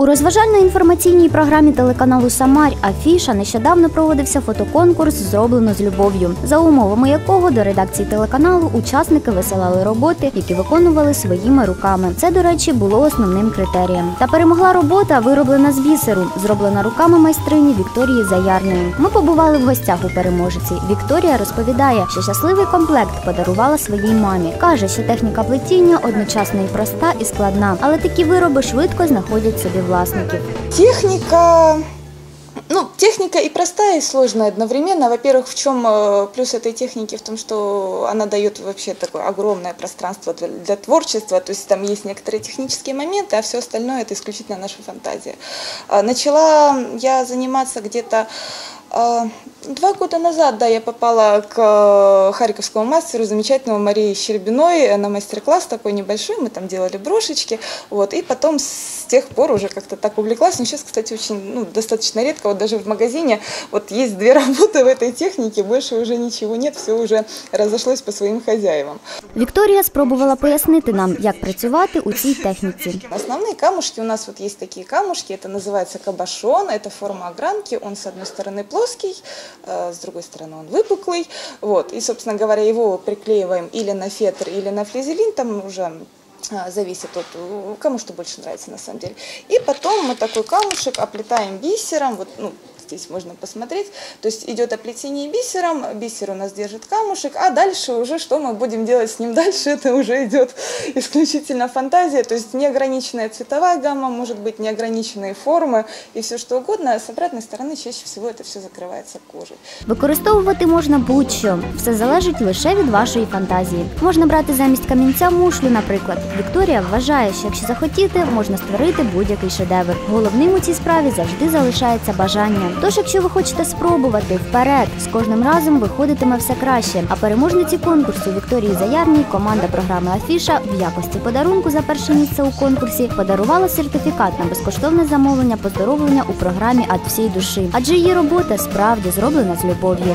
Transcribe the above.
У розважально-інформаційній програмі телеканалу Самар Афіша нещодавно проводився фотоконкурс Зроблено з любов'ю, за умовами якого до редакції телеканалу учасники висилали роботи, які виконували своїми руками. Це, до речі, було основним критерієм. Та перемогла робота, вироблена з бісеру, зроблена руками майстрині Вікторії Заярної. Ми побували в гостях у переможці. Вікторія розповідає, що щасливий комплект подарувала своїй мамі. каже, що техніка плетіння одночасно і проста, і складна, але такі вироби швидко знаходять собі власників. Техника, ну, техника и простая, и сложная одновременно. Во-первых, в чем э, плюс этой техники? В том, что она дает вообще такое огромное пространство для, для творчества. То есть там есть некоторые технические моменты, а все остальное это исключительно наша фантазия. А, Начала я заниматься где-то а, Два года назад, да, я попала к э, харьковскому мастеру, замечательному Марии Щербиной, на мастер-класс такой небольшой, мы там делали брошечки, вот, и потом с тех пор уже как-то так увлеклась, но сейчас, кстати, очень, ну, достаточно редко, вот даже в магазине, вот есть две работы в этой технике, больше уже ничего нет, все уже разошлось по своим хозяевам. Вікторія спробувала пояснити нам, як працювати у цій техніці. Основные камушки у нас вот есть такие камушки, это называется кабашон, это форма огранки, он с одной стороны плоский, э, с другой стороны он выпуклый, вот, и, собственно говоря, его приклеиваем или на фетр, или на флизелин, там уже а, зависит от э, кому что больше нравится на самом деле. И потом мы такой камушек оплетаем бисером, вот, ну, здесь можно посмотреть. То есть идет оплетение бисером, бисер у нас держит камушек, а дальше уже что мы будем делать с ним дальше, это уже идет исключительно фантазия, то есть неограниченная цветовая гамма, может быть неограниченные формы и все что угодно, а с обратной стороны чаще всего это все закрывается кожей. Використовувати можна будь-що. Все залежить лише від вашої фантазії. Можна брати замість камінця мушлю, наприклад. Вікторія вважає, що якщо захотіти, можна створити будь-який шедевр. Головним у цій справі завжди залишається бажання. Тож, якщо ви хочете спробувати вперед, з кожним разом виходитиме все краще. А переможниці конкурсу Вікторії Заярній команда програми Афіша в якості подарунку за перше місце у конкурсі подарувала сертифікат на безкоштовне замовлення поздоровлення у програмі «Ад всій душі, адже її робота справді зроблена з любов'ю.